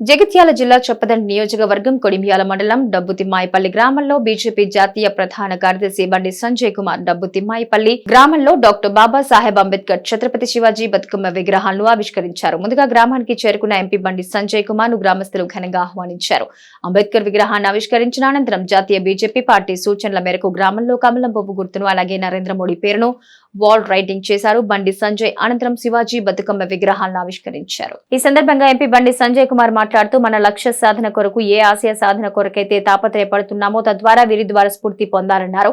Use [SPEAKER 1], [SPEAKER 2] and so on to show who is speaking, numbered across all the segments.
[SPEAKER 1] జగిత్యాల జిల్లా చొప్పదండి నియోజకవర్గం కొడిమియాల మండలం డబ్బుతిమ్మాయిపల్లి గ్రామంలో బీజేపీ జాతీయ ప్రధాన కార్యదర్శి బండి సంజయ్ కుమార్ డబ్బుతిమ్మాయిపల్లి గ్రామంలో డాక్టర్ బాబాసాహెబ్ అంబేద్కర్ ఛత్రపతి శివాజీ బతుకమ్మ విగ్రహాలను ఆవిష్కరించారు. ముందుగా గ్రామానికి చేరుకున్న ఎంపీ బండి సంజయ్ కుమార్ను గ్రామస్తులు ఘనంగా ఆహ్వానించారు. అంబేద్కర్ విగ్రహాన్ని ఆవిష్కరించిన అనంతరం జాతీయ బీజేపీ పార్టీ సూచనల మేరకు గ్రామంలో కమలం బొబ్బు గుర్తును అలాగే నరేంద్ర మోడీ పేరును వాల్ రైటింగ్ చేశారు. బండి సంజయ్ అనంతరం శివాజీ బతుకమ్మ విగ్రహాలను ఆవిష్కరించారు. ఈ సందర్భంగా ఎంపీ బండి సంజయ్ కుమార్ మాట్లాడుతూ మన లక్ష్య సాధన కొరకు ఏ ఆశయ సాధన కొరకైతే తాపత్రయపడుతున్నామో తద్వారా వీరి ద్వారా స్ఫూర్తి పొందాలన్నారు.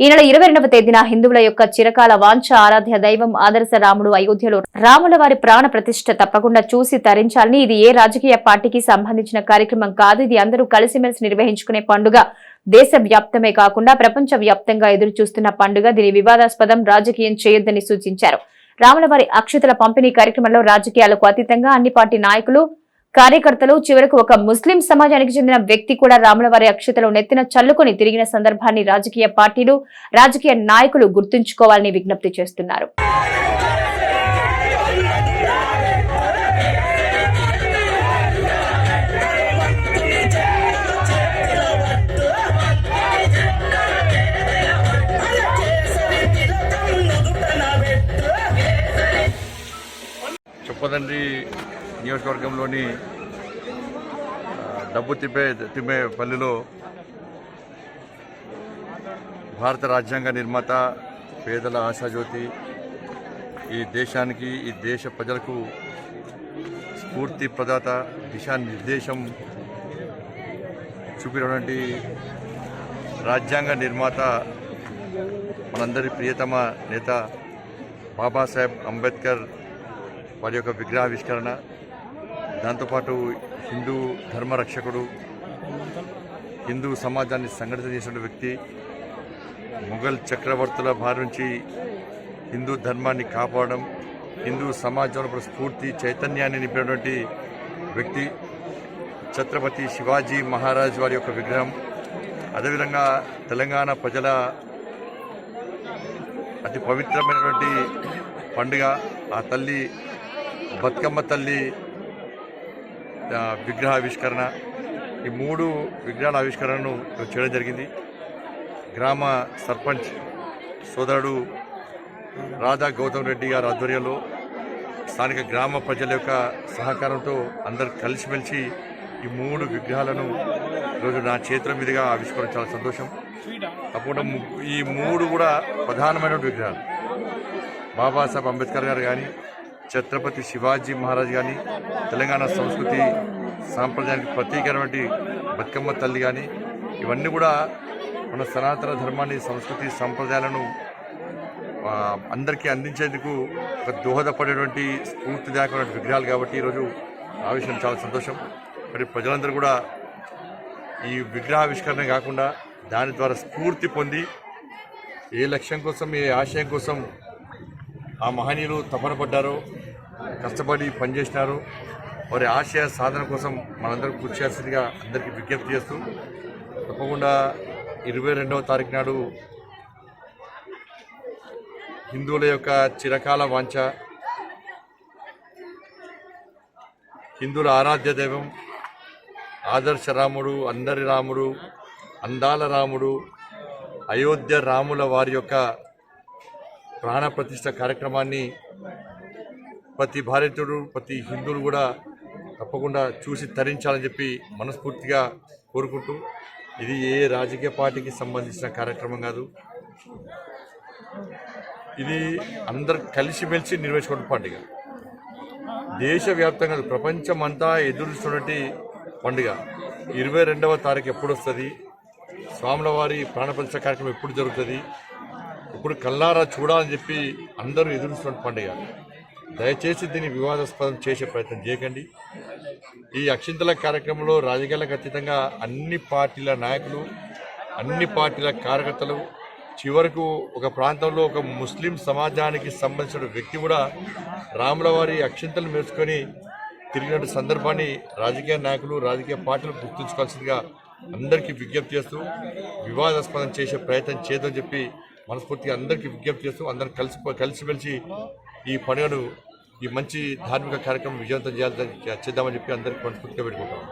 [SPEAKER 1] ఈ నెల ఇరవై రెండవ తేదీన హిందువుల యొక్క చిరకాల వాంఛ ఆరాధ్య దైవం ఆదర్శ రాముడు అయోధ్యలో రాముల వారి ప్రాణ ప్రతిష్ట తప్పకుండా చూసి తరించాలని ఇది ఏ రాజకీయ పార్టీకి సంబంధించిన కార్యక్రమం కాదు. ఇది అందరూ కలిసిమెలిసి నిర్వహించుకునే పండుగ. దేశ వ్యాప్తమే కాకుండా ప్రపంచ వ్యాప్తంగా ఎదురు చూస్తున్న పండుగ. దీని వివాదాస్పదం రాజకీయం చేయొద్దని సూచించారు. రాములవారి అక్షతల పంపిణీ కార్యక్రమంలో రాజకీయాలకు అతీతంగా అన్ని పార్టీ నాయకులు కార్యకర్తలు చివరకు ఒక ముస్లిం సమాజానికి చెందిన వ్యక్తి కూడా రాములవారి అక్షతలు నెత్తిన చల్లుకొని తిరిగిన సందర్భాన్ని రాజకీయ పార్టీలు రాజకీయ నాయకులు గుర్తుంచుకోవాలని విజ్ఞప్తి చేస్తున్నారు.
[SPEAKER 2] చెప్పదండి నియోజకవర్గంలోని డబ్బు తిప్పే తిమ్మేపల్లిలో భారత రాజ్యాంగ నిర్మాత పేదల ఆశాజ్యోతి ఈ దేశానికి ఈ దేశ ప్రజలకు స్ఫూర్తి ప్రదాత దిశానిర్దేశం చూపినటువంటి రాజ్యాంగ నిర్మాత మనందరి ప్రియతమ నేత బాబాసాహెబ్ అంబేద్కర్ వారి యొక్క విగ్రహావిష్కరణ. దాంతోపాటు హిందూ ధర్మరక్షకుడు హిందూ సమాజాన్ని సంఘటిత చేసిన వ్యక్తి మొఘల్ చక్రవర్తుల బారి నుంచి హిందూ ధర్మాన్ని కాపాడడం హిందూ సమాజంలో స్ఫూర్తి చైతన్యాన్ని నింపినటువంటి వ్యక్తి ఛత్రపతి శివాజీ మహారాజ్ వారి యొక్క విగ్రహం. అదేవిధంగా తెలంగాణ ప్రజల అతి పవిత్రమైనటువంటి పండుగ ఆ తల్లి బతుకమ్మ తల్లి విగ్రహ ఆవిష్కరణ ఈ మూడు విగ్రహాల ఆవిష్కరణను చేయడం జరిగింది. గ్రామ సర్పంచ్ సోదరుడు రాధా గౌతమ్ రెడ్డి గారి ఆధ్వర్యంలో స్థానిక గ్రామ ప్రజల యొక్క సహకారంతో అందరు కలిసిమెలిసి ఈ మూడు విగ్రహాలను ఈరోజు నా చేతుల మీదుగా ఆవిష్కరించడం చాలా సంతోషం. తప్పకుండా ము- ఈ మూడు కూడా ప్రధానమైనటువంటి విగ్రహాలు. బాబాసాహెబ్ అంబేద్కర్ గారు కానీ ఛత్రపతి శివాజీ మహారాజ్ కానీ తెలంగాణ సంస్కృతి సాంప్రదాయానికి ప్రత్యేకమైనటువంటి బతుకమ్మ తల్లి కానీ ఇవన్నీ కూడా మన సనాతన ధర్మాన్ని సంస్కృతి సాంప్రదాయాలను అందరికీ అందించేందుకు ఒక దోహదపడేటువంటి స్ఫూర్తిదాయకమైన విగ్రహాలు కాబట్టి ఈరోజు ఆ విషయం చాలా సంతోషం. మరి ప్రజలందరూ కూడా ఈ విగ్రహావిష్కరణ కాకుండా దాని ద్వారా స్ఫూర్తి పొంది ఏ లక్ష్యం కోసం ఏ ఆశయం కోసం ఆ మహనీయులు తపన పడ్డారో కష్టపడి పనిచేసినారు. వారి ఆశయ సాధన కోసం మనందరం కృషి చేస్తుందిగా అందరికీ విజ్ఞప్తి చేస్తూ తప్పకుండా ఇరవై రెండవ తారీఖు నాడు హిందువుల యొక్క చిరకాల వాంఛ హిందువుల ఆరాధ్య దైవం ఆదర్శ రాముడు అందరి రాముడు అందాల రాముడు అయోధ్య రాముల వారి యొక్క ప్రాణప్రతిష్ట కార్యక్రమాన్ని ప్రతి భారతీయుడు ప్రతి హిందువులు కూడా తప్పకుండా చూసి తరించాలని చెప్పి మనస్ఫూర్తిగా కోరుకుంటూ ఇది ఏ రాజకీయ పార్టీకి సంబంధించిన కార్యక్రమం కాదు. ఇది అందరు కలిసిమెలిసి నిర్వహించుకున్న పండుగ. దేశవ్యాప్తంగా ప్రపంచం ప్రపంచమంతా ఎదురుస్తున్నటువంటి పండుగ. ఇరవై రెండవ తారీఖు ఎప్పుడు వస్తుంది? స్వాముల వారి ప్రాణప్రతిష్ఠ కార్యక్రమం ఎప్పుడు జరుగుతుంది? ఇప్పుడు కల్లారా చూడాలని చెప్పి అందరూ ఎదురుస్తున్న పండుగ. దయచేసి దీన్ని వివాదాస్పదం చేసే ప్రయత్నం చేయకండి. ఈ అక్షింతల కార్యక్రమంలో రాజకీయాలకు అతీతంగా అన్ని పార్టీల నాయకులు అన్ని పార్టీల కార్యకర్తలు చివరకు ఒక ప్రాంతంలో ఒక ముస్లిం సమాజానికి సంబంధించిన వ్యక్తి కూడా రాముల వారి అక్షింతలు మేర్చుకొని తిరిగినట్టు సందర్భాన్ని రాజకీయ నాయకులు రాజకీయ పార్టీలు గుర్తుంచుకోవాల్సిందిగా అందరికీ విజ్ఞప్తి చేస్తూ వివాదాస్పదం చేసే ప్రయత్నం చేయదని చెప్పి మనస్ఫూర్తిగా అందరికీ విజ్ఞప్తి చేస్తూ అందరం కలిసి కలిసిమెలిసి ఈ పండుగను ఈ మంచి ధార్మిక కార్యక్రమం విజయవంతం చేయాలని చేద్దామని చెప్పి అందరికీ మనస్ఫూర్తిగా పెట్టుకుంటాం